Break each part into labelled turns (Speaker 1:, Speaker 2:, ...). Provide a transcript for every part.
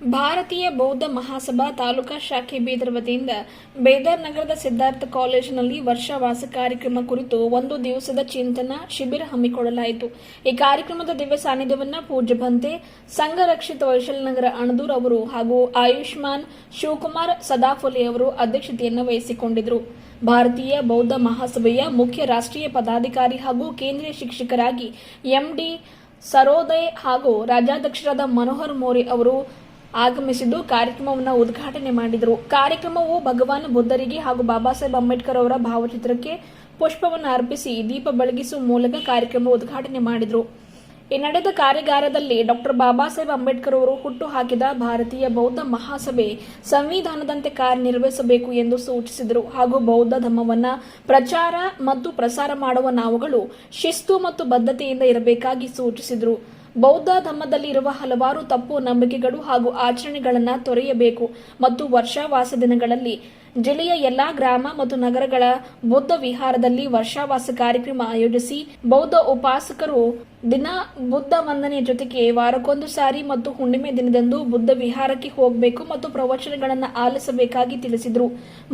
Speaker 1: ಭಾರತೀಯ ಬೌದ್ಧ ಮಹಾಸಭಾ ತಾಲೂಕಾ ಶಾಖೆ ಬೀದರ್ ವತಿಯಿಂದ ಬೇದರ್ ನಗರದ ಸಿದ್ಧಾರ್ಥ ಕಾಲೇಜಿನಲ್ಲಿ ವರ್ಷವಾಸ ಕಾರ್ಯಕ್ರಮ ಕುರಿತು ಒಂದು ದಿವಸದ ಚಿಂತನ ಶಿಬಿರ ಹಮ್ಮಿಕೊಳ್ಳಲಾಯಿತು. ಈ ಕಾರ್ಯಕ್ರಮದ ದಿವ್ಯ ಸಾನ್ನಿಧ್ಯವನ್ನು ಪೂಜ್ಯ ಭಂತೆ ಸಂಘ ರಕ್ಷಿತ ವೈಶಾಲನಗರ ಅಣದೂರ್ ಅವರು ಹಾಗೂ ಆಯುಷ್ಮಾನ್ ಶಿವಕುಮಾರ್ ಸದಾಫುಲೆ ಅವರು ಅಧ್ಯಕ್ಷತೆಯನ್ನು ವಹಿಸಿಕೊಂಡಿದ್ದರು ಭಾರತೀಯ ಬೌದ್ಧ ಮಹಾಸಭೆಯ ಮುಖ್ಯ ರಾಷ್ಟ್ರೀಯ ಪದಾಧಿಕಾರಿ ಹಾಗೂ ಕೇಂದ್ರೀಯ ಶಿಕ್ಷಕರಾಗಿ ಎಂಡಿ ಸರೋದಯ್ ಹಾಗೂ ರಾಜ್ಯಾಧ್ಯಕ್ಷರಾದ ಮನೋಹರ್ ಮೋರಿ ಅವರು ಆಗಮಿಸಿದ್ದು ಕಾರ್ಯಕ್ರಮವನ್ನು ಉದ್ಘಾಟನೆ ಮಾಡಿದರು. ಕಾರ್ಯಕ್ರಮವು ಭಗವಾನ್ ಬುದ್ಧರಿಗೆ ಹಾಗೂ ಬಾಬಾ ಸಾಹೇಬ್ ಅಂಬೇಡ್ಕರ್ ಅವರ ಭಾವಚಿತ್ರಕ್ಕೆ ಪುಷ್ಪವನ್ನು ಅರ್ಪಿಸಿ ದೀಪ ಬೆಳಗಿಸುವ ಮೂಲಕ ಕಾರ್ಯಕ್ರಮ ಉದ್ಘಾಟನೆ ಮಾಡಿದರು. ಈ ನಡೆದ ಕಾರ್ಯಾಗಾರದಲ್ಲಿ ಡಾಕ್ಟರ್ ಬಾಬಾ ಸಾಹೇಬ್ ಅಂಬೇಡ್ಕರ್ ಅವರು ಹುಟ್ಟು ಹಾಕಿದ ಭಾರತೀಯ ಬೌದ್ಧ ಮಹಾಸಭೆ ಸಂವಿಧಾನದಂತೆ ಕಾರ್ಯನಿರ್ವಹಿಸಬೇಕು ಎಂದು ಸೂಚಿಸಿದರು. ಹಾಗೂ ಬೌದ್ಧ ಧರ್ಮವನ್ನು ಪ್ರಚಾರ ಮತ್ತು ಪ್ರಸಾರ ಮಾಡುವ ನಾವುಗಳು ಶಿಸ್ತು ಮತ್ತು ಬದ್ಧತೆಯಿಂದ ಇರಬೇಕಾಗಿ ಸೂಚಿಸಿದರು. ಬೌದ್ಧ ಧರ್ಮದಲ್ಲಿ ಇರುವ ಹಲವಾರು ತಪ್ಪು ನಂಬಿಕೆಗಳು ಹಾಗೂ ಆಚರಣೆಗಳನ್ನು ತೊರೆಯಬೇಕು ಮತ್ತು ವರ್ಷಾವಾಸ ದಿನಗಳಲ್ಲಿ ಜಿಲ್ಲೆಯ ಎಲ್ಲಾ ಗ್ರಾಮ ಮತ್ತು ನಗರಗಳ ಬುದ್ಧ ವಿಹಾರದಲ್ಲಿ ವರ್ಷಾವಾಸ ಕಾರ್ಯಕ್ರಮ ಆಯೋಜಿಸಿ ಬೌದ್ಧ ಉಪಾಸಕರು ದಿನ ಬುದ್ಧ ವಂದನೆಯ ಜೊತೆಗೆ ವಾರಕ್ಕೊಂದು ಸಾರಿ ಮತ್ತು ಹುಣ್ಣಿಮೆ ದಿನದಂದು ಬುದ್ಧ ವಿಹಾರಕ್ಕೆ ಹೋಗಬೇಕು ಮತ್ತು ಪ್ರವಚನಗಳನ್ನು ಆಲಿಸಬೇಕಾಗಿ ತಿಳಿಸಿದರು.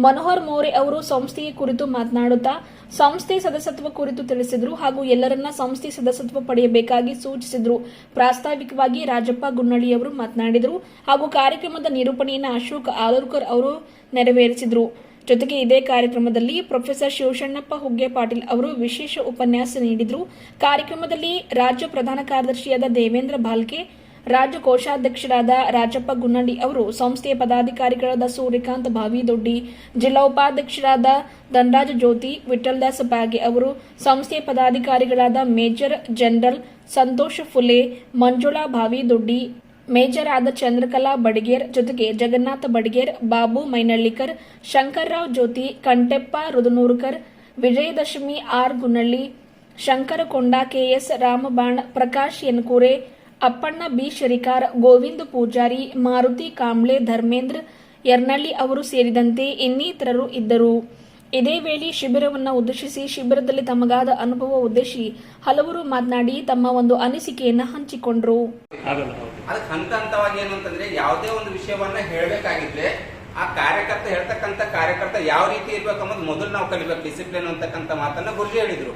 Speaker 1: ಮನೋಹರ್ ಮೋರೆ ಅವರು ಸಂಸ್ಥೆಯ ಕುರಿತು ಮಾತನಾಡುತ್ತಾ ಸಂಸ್ಥೆ ಸದಸ್ಯತ್ವ ಕುರಿತು ತಿಳಿಸಿದರು ಹಾಗೂ ಎಲ್ಲರನ್ನ ಸಂಸ್ಥೆ ಸದಸ್ಯತ್ವ ಪಡೆಯಬೇಕಾಗಿ ಸೂಚಿಸಿದರು. ಪ್ರಾಸ್ತಾವಿಕವಾಗಿ ರಾಜಪ್ಪ ಗುನ್ನಳ್ಳಿ ಅವರು ಮಾತನಾಡಿದರು ಹಾಗೂ ಕಾರ್ಯಕ್ರಮದ ನಿರೂಪಣೆಯನ್ನು ಅಶೋಕ್ ಆಲೂರ್ಕರ್ ಅವರು ನೆರವೇರಿಸಿದರು. ಜೊತೆಗೆ ಇದೇ ಕಾರ್ಯಕ್ರಮದಲ್ಲಿ ಪ್ರೊಫೆಸರ್ ಶಿವಶಣ್ಣಪ್ಪ ಹುಗ್ಗೆ ಪಾಟೀಲ್ ಅವರು ವಿಶೇಷ ಉಪನ್ಯಾಸ ನೀಡಿದರು. ಕಾರ್ಯಕ್ರಮದಲ್ಲಿ ರಾಜ್ಯ ಪ್ರಧಾನ ಕಾರ್ಯದರ್ಶಿಯಾದ ದೇವೇಂದ್ರ ಭಾಲ್ಕೆ ರಾಜ್ಯ ಕೋಶಾಧ್ಯಕ್ಷರಾದ ರಾಜಪ್ಪ ಗುನ್ನಡಿ ಅವರು, ಸಂಸ್ಥೆಯ ಪದಾಧಿಕಾರಿಗಳಾದ ಸೂರ್ಯಕಾಂತ್ ಭಾವಿದೊಡ್ಡಿ, ಜಿಲ್ಲಾ ಉಪಾಧ್ಯಕ್ಷರಾದ ಧನರಾಜ ಜ್ಯೋತಿ, ವಿಠಲ್ದಾಸ್ ಬಾಗೆ ಅವರು, ಸಂಸ್ಥೆಯ ಪದಾಧಿಕಾರಿಗಳಾದ major general Santosh Phule, Manjula Bhavidoddi major ಆದ ಚಂದ್ರಕಲಾ ಬಡಿಗೇರ್ ಜೊತೆಗೆ Jagannatha Badiger, Babu Mainallikar, Shankarrao Jyoti, Kanteppa Rudanurkar, Vijayadashami R Gunalli, Shankarakonda KS Ramaban, Prakash Enkure, Appanna B Sharikar, Govinda Pujari, Maruti Kamble Dharmendra Yarnalli ಅವರು ಸೇರಿದಂತೆ ಇನ್ನಿತರರು ಇದ್ದರು. ಇದೇ ವೇಳೆ ಶಿಬಿರವನ್ನು ಉದ್ದೇಶಿಸಿ ಶಿಬಿರದಲ್ಲಿ ತಮಗಾದ ಅನುಭವ ಉದ್ದೇಶಿ ಹಲವರು ಮಾತನಾಡಿ ತಮ್ಮ ಒಂದು ಅನಿಸಿಕೆಯನ್ನು ಹಂಚಿಕೊಂಡರು.
Speaker 2: ಅದಕ್ಕೆ ಹಂತ ಹಂತವಾಗಿ ಏನು ಅಂತಂದ್ರೆ ಯಾವುದೇ ಒಂದು ವಿಷಯವನ್ನ ಹೇಳಬೇಕಾಗಿದ್ರೆ ಆ ಕಾರ್ಯಕರ್ತ ಹೇಳ್ತಕ್ಕಂತ ಕಾರ್ಯಕರ್ತ ಯಾವ ರೀತಿ ಇರ್ಬೇಕು ಅನ್ನೋದು ಮೊದಲು ನಾವು ಕಲಿಬೇಕು ಡಿಸಿಪ್ಲಿನ್ ಅಂತಕ್ಕಂಥ ಮಾತನ್ನ ಗುರುಜಿ ಹೇಳಿದ್ರು.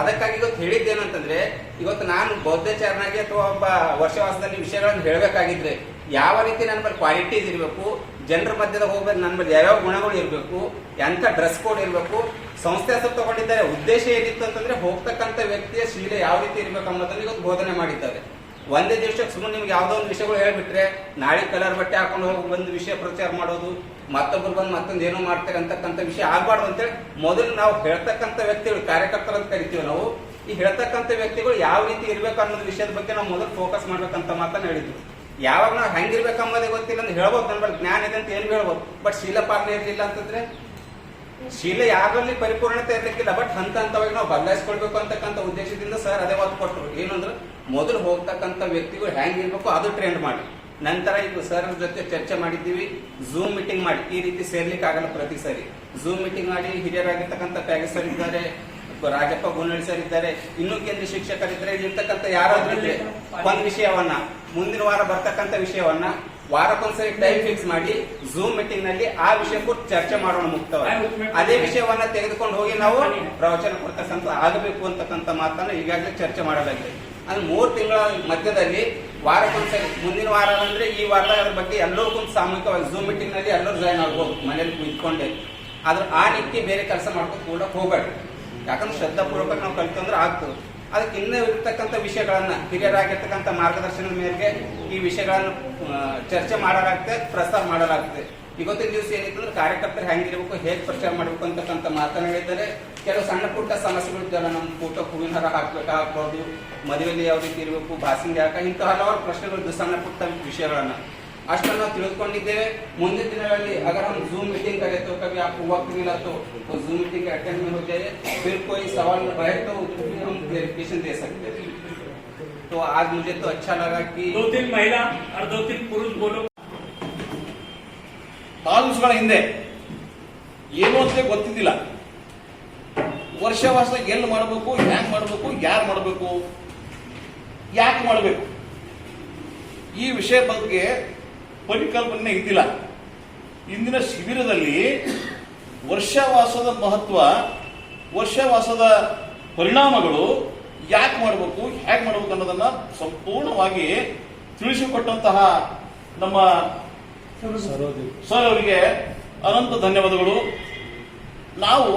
Speaker 2: ಅದಕ್ಕಾಗಿ ಇವತ್ತು ಹೇಳಿದ್ದೇನಂತಂದ್ರೆ ಇವತ್ತು ನಾನು ಬೌದ್ಧಚಾರನಾಗಿ ಅಥವಾ ಒಬ್ಬ ವರ್ಷವಾಸದಲ್ಲಿ ವಿಷಯಗಳನ್ನು ಹೇಳಬೇಕಾಗಿದ್ರೆ ಯಾವ ರೀತಿ ನನ್ನ ಕ್ವಾಲಿಟೀಸ್ ಇರಬೇಕು ಜನರ ಮಧ್ಯದಾಗ ಹೋಗ್ಬೇಕು ನನ್ನ ಮೇಲೆ ಯಾವ್ಯಾವ ಗುಣಗಳು ಇರಬೇಕು ಎಂಥ ಡ್ರೆಸ್ ಕೋಡ್ ಇರಬೇಕು, ಸಂಸ್ಥೆ ಹೆಸರು ತಗೊಂಡಿದ್ದಾರೆ, ಉದ್ದೇಶ ಏನಿತ್ತು ಅಂತಂದ್ರೆ ಹೋಗ್ತಕ್ಕಂಥ ವ್ಯಕ್ತಿಯ ಶೀಲೆ ಯಾವ ರೀತಿ ಇರಬೇಕು ಅನ್ನೋದನ್ನ ಇವತ್ತು ಬೋಧನೆ ಮಾಡಿದ್ದಾರೆ. ಒಂದೇ ದಿವಸಕ್ಕೆ ಸುಮ್ಮನೆ ನಿಮ್ಗೆ ಯಾವುದೋ ಒಂದು ವಿಷಯಗಳು ಹೇಳ್ಬಿಟ್ರೆ, ನಾಳೆ ಕಲರ್ ಬಟ್ಟೆ ಹಾಕೊಂಡು ಹೋಗಿ ಒಂದು ವಿಷಯ ಪ್ರಚಾರ ಮಾಡೋದು ಮತ್ತೊಬ್ಬರು ಬಂದು ಮತ್ತೊಂದು ಏನೋ ಮಾಡ್ತಾರೆ ಅಂತಕ್ಕಂಥ ವಿಷಯ ಆಗ್ಬಾರ್ದು ಅಂತೇಳಿ ಮೊದಲು ನಾವು ಹೇಳ್ತಕ್ಕಂಥ ವ್ಯಕ್ತಿಗಳು, ಕಾರ್ಯಕರ್ತರು ಅಂತ ಕರಿತೀವಿ ನಾವು, ಈ ಹೇಳ್ತಕ್ಕಂಥ ವ್ಯಕ್ತಿಗಳು ಯಾವ ರೀತಿ ಇರಬೇಕು ಅನ್ನೋದು ವಿಷಯದ ಬಗ್ಗೆ ನಾವು ಮೊದಲು ಫೋಕಸ್ ಮಾಡ್ಬೇಕಂತ ಮಾತನ್ನ ಹೇಳಿದ್ರು. ಯಾವಾಗ ನಾವು ಹೆಂಗಿರ್ಬೇಕು ಅನ್ನೋದೇ ಗೊತ್ತಿಲ್ಲ ಅಂತ ಹೇಳ್ಬೋದು ಬಗ್ಗೆ ಜ್ಞಾನ ಇದೆ ಅಂತ ಏನು ಹೇಳ್ಬೋದು? ಬಟ್ ಶೀಲ ಪಾಲನೆ ಇರಲಿಲ್ಲ ಅಂತಂದ್ರೆ? ಶೀಲ ಯಾರಲ್ಲಿ ಪರಿಪೂರ್ಣತೆ ಇರ್ಲಿಕ್ಕಿಲ್ಲ ಬಟ್ ಹಂತ ಹಂತವಾಗಿ ನಾವು ಬದಲಾಯಿಸ್ಕೊಳ್ಬೇಕು ಅಂತಕ್ಕಂಥ ಉದ್ದೇಶದಿಂದ ಸರ್ ಅದೇ ಒತ್ತು ಕೊಟ್ಟರು. ಏನಂದ್ರೆ ಮೊದಲು ಹೋಗ್ತಕ್ಕಂಥ ವ್ಯಕ್ತಿಗಳು ಹೆಂಗಿರ್ಬೇಕು ಅದು ಟ್ರೆಂಡ್ ಮಾಡಿ. ನಂತರ ಇದು ಸರ್ ಜೊತೆ ಚರ್ಚೆ ಮಾಡಿದ್ದೀವಿ ಝೂಮ್ ಮೀಟಿಂಗ್ ಮಾಡಿ. ಈ ರೀತಿ ಸೇರ್ಲಿಕ್ಕೆ ಆಗಲ್ಲ ಪ್ರತಿ ಸರಿ. ಝೂಮ್ ಮೀಟಿಂಗ್ ಮಾಡಿ ಹಿರಿಯರಾಗಿರ್ತಕ್ಕಂಥ ಪ್ಯಾಗೇಜ್ ಸರ್ ಇದ್ದಾರೆ ರಾಜಪ್ಪ ಗುನ್ನಳ್ಳಿ ಸರ್ ಇದ್ದಾರೆ. ಇನ್ನೂ ಕೇಂದ್ರ ಶಿಕ್ಷಕರಿದ್ದಾರೆ ಇರ್ತಕ್ಕಂಥ ಯಾರಾದ್ರೂ ಒಂದ್ ವಿಷಯವನ್ನ ಮುಂದಿನ ವಾರ ಬರ್ತಕ್ಕಂಥ ವಿಷಯವನ್ನ ವಾರಕ್ಕೊಂದ್ಸರಿ ಟೈಮ್ ಫಿಕ್ಸ್ ಮಾಡಿ ಝೂಮ್ ಮೀಟಿಂಗ್ನಲ್ಲಿ ಆ ವಿಷಯ ಕುರಿತು ಚರ್ಚೆ ಮಾಡೋಣ ಮುಕ್ತವಾಗಿ. ಅದೇ ವಿಷಯವನ್ನ ತೆಗೆದುಕೊಂಡು ಹೋಗಿ ನಾವು ಪ್ರವಚನ ಕೊಡ್ತಕ್ಕಂಥ ಆಗಬೇಕು ಅಂತಕ್ಕಂಥ ಮಾತನ್ನ ಈಗಾಗಲೇ ಚರ್ಚೆ ಮಾಡಲಾಗಿದೆ. ಅಂದ್ರೆ ಮೂರು ತಿಂಗಳ ಮಧ್ಯದಲ್ಲಿ ವಾರಕ್ಕೊಂದ್ಸರಿ ಮುಂದಿನ ವಾರ ಅಂದ್ರೆ ಈ ವಾರದಾಗ ಅದ್ರ ಬಗ್ಗೆ ಎಲ್ಲರೂ ಕುಂತು ಸಾಮೂಹಿಕವಾಗಿ ಝೂಮ್ ಮೀಟಿಂಗ್ನಲ್ಲಿ ಎಲ್ಲರೂ ಜಾಯ್ನ್ ಆಗ್ಬೋದು ಮನೇಲಿ ಕುತ್ಕೊಂಡೆ. ಆದ್ರೆ ಆ ನಿಟ್ಟಿ ಬೇರೆ ಕೆಲಸ ಮಾಡ್ಕೊಂಡು ಕೂಡ ಹೋಗ್ಬೇಡ್ರಿ. ಯಾಕಂದ್ರೆ ಶ್ರದ್ಧಾಪೂರ್ವಕ ನಾವು ಕಲ್ತಂದ್ರೆ ಆಗ್ತದೆ. ಅದಕ್ಕೆ ಇನ್ನೂ ಇರ್ತಕ್ಕಂಥ ವಿಷಯಗಳನ್ನ, ಹಿರಿಯರಾಗಿರ್ತಕ್ಕಂಥ ಮಾರ್ಗದರ್ಶನದ ಮೇರೆಗೆ ಈ ವಿಷಯಗಳನ್ನು ಚರ್ಚೆ ಮಾಡಲಾಗ್ತದೆ ಪ್ರಸ್ತಾವ ಮಾಡಲಾಗ್ತದೆ. ಇವತ್ತಿನ ದಿವಸ ಏನಿತ್ತು ಅಂದ್ರೆ ಕಾರ್ಯಕರ್ತರು ಹೆಂಗಿರ್ಬೇಕು, ಹೇಗೆ ಪ್ರಚಾರ ಮಾಡಬೇಕು ಅಂತಕ್ಕಂಥ ಮಾತನಾಡಿದ್ದಾರೆ ಕೆಲವು ಸಣ್ಣ ಪುಟ್ಟ ಸಮಸ್ಯೆಗಳು ಇದ್ದಾವೆ ನಮ್ಮ ಫೋಟೋ ಹೂವಿನ ಹರ ಹಾಕ್ಬೇಕಾ ಹಾಕ್ಬೋದು ಮದುವೆಯಲ್ಲಿ ಯಾವ ರೀತಿ ಇರಬೇಕು ಬಾಸಿಂಗ್ ಯಾಕ ಇಂಥ ಹಲವಾರು ಪ್ರಶ್ನೆಗಳು, ಸಣ್ಣ ಪುಟ್ಟ ವಿಷಯಗಳನ್ನ. ಅಷ್ಟನ್ನು ನಾವು ತಿಳಿದುಕೊಂಡಿದ್ದೇವೆ ಮುಂದಿನ ದಿನಗಳಲ್ಲಿ अगर हम जूम मीटिंग करें तो कभी आपको वक्त मिला तो तो जूम मीटिंग अटेंड में हो जाइए फिर कोई सवाल रहे तो उसमें भी हम क्लेरिफिकेशन दे सकते हैं तो आज मुझे तो अच्छा लगा कि
Speaker 3: दो तीन महिला और दो तीन पुरुष बोलो
Speaker 4: ತಾಲೂಕ್ಸ್ಗಳ ಹಿಂದೆ ಏನು ಅಂತ ಗೊತ್ತಿದ್ದಿಲ್ಲ ವರ್ಷವಾಸ ಎಲ್ಲಿ ಮಾಡಬೇಕು ಹ್ಯಾಂಗ್ ಮಾಡಬೇಕು ಯಾರು ಮಾಡಬೇಕು ಯಾಕೆ ಮಾಡಬೇಕು ಈ ವಿಷಯ ಬಗ್ಗೆ ಪರಿಕಲ್ಪನೆ ಇದ್ದಿಲ್ಲ. ಇಂದಿನ ಶಿಬಿರದಲ್ಲಿ ವರ್ಷವಾಸದ ಮಹತ್ವ, ವರ್ಷವಾಸದ ಪರಿಣಾಮಗಳು ಯಾಕೆ ಮಾಡಬೇಕು, ಹೇಗೆ ಮಾಡಬೇಕು ಅನ್ನೋದನ್ನ ಸಂಪೂರ್ಣವಾಗಿ ತಿಳಿಸಿಕೊಟ್ಟಂತಹ ನಮ್ಮ ಸರ್ ಅವರಿಗೆ ಅನಂತ ಧನ್ಯವಾದಗಳು. ನಾವು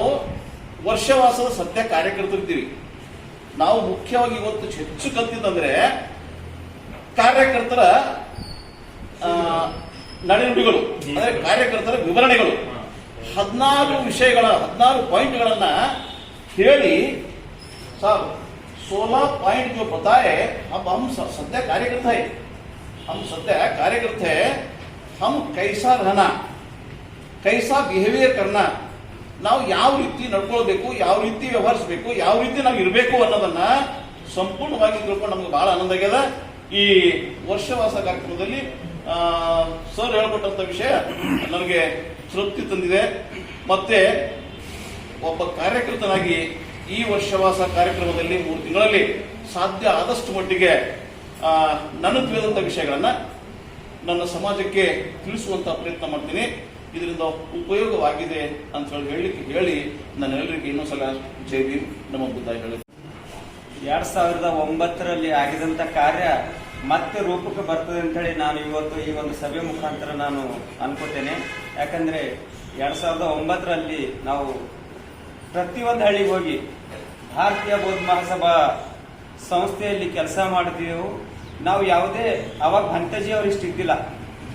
Speaker 4: ವರ್ಷವಾಸದ ಸತ್ಯ ಕಾರ್ಯಕರ್ತರಿದ್ದೀವಿ. ನಾವು ಮುಖ್ಯವಾಗಿ ಇವತ್ತು ಹೆಚ್ಚು ಕಲ್ತಿದ್ದಂದ್ರೆ ಕಾರ್ಯಕರ್ತರ ನಡೆನುಡಿಗಳು ಅಂದ್ರೆ ಕಾರ್ಯಕರ್ತರ ವಿವರಣೆಗಳು ಹದಿನಾರು ವಿಷಯಗಳ ಹದಿನಾರು ಪಾಯಿಂಟ್ಗಳನ್ನ ಹೇಳಿ साहब सोलह पॉइंट जो बताए अब हम स- सत्य कार्यकर्ता है हम सत्य कार्यकर्ता है हम कैसा रहना ಕೈಸಾ ಬಿಹೇವಿಯರ್ ಕರ್ನ ನಾವು ಯಾವ ರೀತಿ ನಡ್ಕೊಳ್ಬೇಕು ಯಾವ ರೀತಿ ವ್ಯವಹರಿಸಬೇಕು ಯಾವ ರೀತಿ ನಾವು ಇರಬೇಕು ಅನ್ನೋದನ್ನ ಸಂಪೂರ್ಣವಾಗಿ ತಿಳ್ಕೊಂಡು ನಮ್ಗೆ ಬಹಳ ಆನಂದ ಆಗ್ಯದ ಈ ವರ್ಷವಾಸ ಕಾರ್ಯಕ್ರಮದಲ್ಲಿ ಆ, ಸರ್ ಹೇಳ್ಕೊಟ್ಟಂತ ವಿಷಯ ನನಗೆ ತೃಪ್ತಿ ತಂದಿದೆ. ಮತ್ತೆ ಒಬ್ಬ ಕಾರ್ಯಕರ್ತನಾಗಿ ಈ ವರ್ಷವಾಸ ಕಾರ್ಯಕ್ರಮದಲ್ಲಿ ಮೂರು ತಿಂಗಳಲ್ಲಿ ಸಾಧ್ಯ ಆದಷ್ಟು ಮಟ್ಟಿಗೆ ನನ್ನ ತಿಳಿದಂತ ವಿಷಯಗಳನ್ನ ನನ್ನ ಸಮಾಜಕ್ಕೆ ತಿಳಿಸುವಂತ ಪ್ರಯತ್ನ ಮಾಡ್ತೀನಿ. ಇದರಿಂದ ಉಪಯೋಗವಾಗಿದೆ ಅಂತ ಹೇಳಿ ಹೇಳಲಿಕ್ಕೆ ಹೇಳಿ ನನ್ನೆಲ್ಲರಿಗೆ ಇನ್ನೊಂದ್ಸಲ ಜೈ ಭೀಮ್ ನಮ್ಮ ಬುದ್ಧ ಹೇಳಿ
Speaker 5: ಎರಡ್ ಸಾವಿರದ ಒಂಬತ್ತರಲ್ಲಿ ಆಗಿದಂತ ಕಾರ್ಯ ಮತ್ತೆ ರೂಪಕ್ಕೆ ಬರ್ತದೆ ಅಂತೇಳಿ ನಾನು ಇವತ್ತು ಈ ಒಂದು ಸಭೆ ಮುಖಾಂತರ ನಾನು ಅನ್ಕೋತೇನೆ. ಯಾಕಂದ್ರೆ ಎರಡ್ ಸಾವಿರದ ಒಂಬತ್ತರಲ್ಲಿ ನಾವು ಪ್ರತಿಯೊಂದು ಹಳ್ಳಿಗೆ ಹೋಗಿ ಭಾರತೀಯ ಬೌದ್ಧ ಮಹಾಸಭಾ ಸಂಸ್ಥೆಯಲ್ಲಿ ಕೆಲಸ ಮಾಡಿದೆವು ನಾವು ಯಾವುದೇ, ಅವಾಗ ಭಂತಜಿ ಅವ್ರು ಇಷ್ಟು ಇದ್ದಿಲ್ಲ.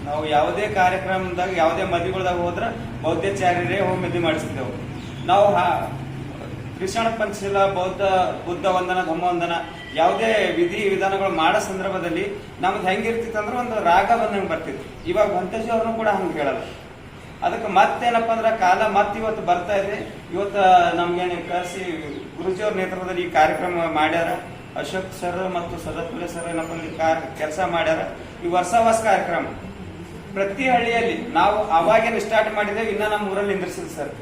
Speaker 5: ನಾವು ಯಾವುದೇ ಕಾರ್ಯಕ್ರಮದಾಗ, ಯಾವುದೇ ಮದುವೆಗಳ್ದಾಗ ಹೋದ್ರೆ ಬೌದ್ಧಾಚಾರ್ಯರೇ ಹೋಗಿ ಮದುವೆ ಮಾಡಿಸಿದ್ದೆವು ನಾವು ಕೃಷ್ಣ ಪಂಚಶೀಲ, ಬೌದ್ಧ, ಬುದ್ಧ ವಂದನ ಧಮ್ಮ ವಂದನ ಯಾವುದೇ ವಿಧಿ ವಿಧಾನಗಳು ಮಾಡೋ ಸಂದರ್ಭದಲ್ಲಿ ನಮ್ದು ಹೆಂಗಿರ್ತಿತ್ತು ಅಂದ್ರೆ ಒಂದು ರಾಗ ಬಂದಂಗೆ ಬರ್ತಿತ್ತು. ಇವಾಗ ಭಂತಜಿ ಅವ್ರನ್ನು ಕೂಡ ಹಂಗೆ ಹೇಳಲ್ಲ. ಅದಕ್ಕೆ ಮತ್ತೇನಪ್ಪ ಅಂದ್ರೆ ಕಾಲ ಮತ್ತೆ ಇವತ್ತು ಬರ್ತಾ ಇದೆ. ಇವತ್ತು ನಮ್ಗೇನು ಕಳಿಸಿ ಗುರುಜಿಯವ್ರ ನೇತೃತ್ವದಲ್ಲಿ ಈ ಕಾರ್ಯಕ್ರಮ ಮಾಡ್ಯಾರ. ಅಶೋಕ್ ಸರ್ ಮತ್ತು ಸದತ್ಪುಲೆ ಸರ್ ಏನಪ್ಪ ಅಂದ್ರೆ ಕೆಲಸ ಮಾಡ್ಯಾರ. ಈ ವರ್ಷವಾಸ ಕಾರ್ಯಕ್ರಮ. ಪ್ರತಿ ಹಳ್ಳಿಯಲ್ಲಿ ನಾವು ಅವಾಗೇನು ಸ್ಟಾರ್ಟ್ ಮಾಡಿದ್ದೇವೆ, ಇನ್ನ ನಮ್ಮ ಊರಲ್ಲಿ ನಿಂದ್ರಿಸಿಲ್ಲ ಸರ್.